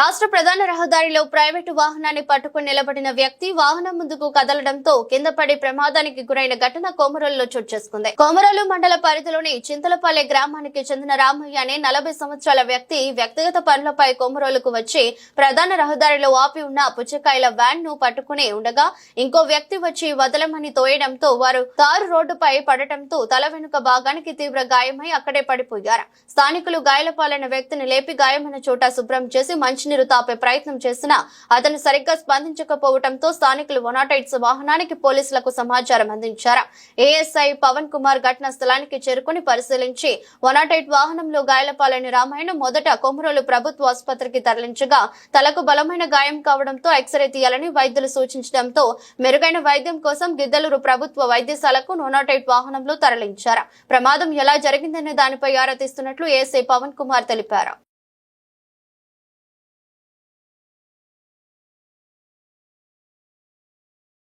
రాష్ట్ర ప్రధాన రహదారిలో ప్రైవేటు వాహనాన్ని పట్టుకుని నిలబడిన వ్యక్తి వాహనం ముందుకు కదలడంతో కింద పడి ప్రమాదానికి గురైన ఘటన కోమరోలులో చోటు చేసుకుంది. కోమరోలు మండల పరిధిలోని చింతలపల్లె గ్రామానికి చెందిన రామయ్య అనే నలభై సంవత్సరాల వ్యక్తి వ్యక్తిగత పనులపై కోమరోలుకు వచ్చి ప్రధాన రహదారిలో ఆపి ఉన్న పుచ్చకాయల వ్యాన్ను పట్టుకుని ఉండగా ఇంకో వ్యక్తి వచ్చి వదలమని తోయడంతో వారు కారు రోడ్డుపై పడటంతో తల వెనుక భాగానికి తీవ్ర గాయమై అక్కడే పడిపోయారు. స్థానికులు గాయాలపాలైన వ్యక్తిని లేపి గాయమైన చోట శుభ్రం చేసి మంచినీరు తాపే ప్రయత్నం చేసినా అతను సరిగ్గా స్పందించకపోవడంతో స్థానికులు వనాటైట్స్ వాహనానికి పోలీసులకు సమాచారం అందించారు. ఏఎస్ఐ పవన్ కుమార్ ఘటనా స్థలానికి చేరుకుని పరిశీలించి వనాటైట్ వాహనంలో గాయాలపాలైన రామాయణ మొదట కొమరోలు ప్రభుత్వ ఆసుపత్రికి తరలించగా తలకు బలమైన గాయం కావడంతో ఎక్స్రే తీయాలని వైద్యులు సూచించడంతో మెరుగైన వైద్యం కోసం గిద్దలూరు ప్రభుత్వ వైద్యశాలకు నోనాటైట్ వాహనంలో తరలించారు. ప్రమాదం ఎలా జరిగిందనే దానిపై ఆరా తీస్తున్నట్లు ఏఎస్ఐ పవన్ కుమార్ తెలిపారు.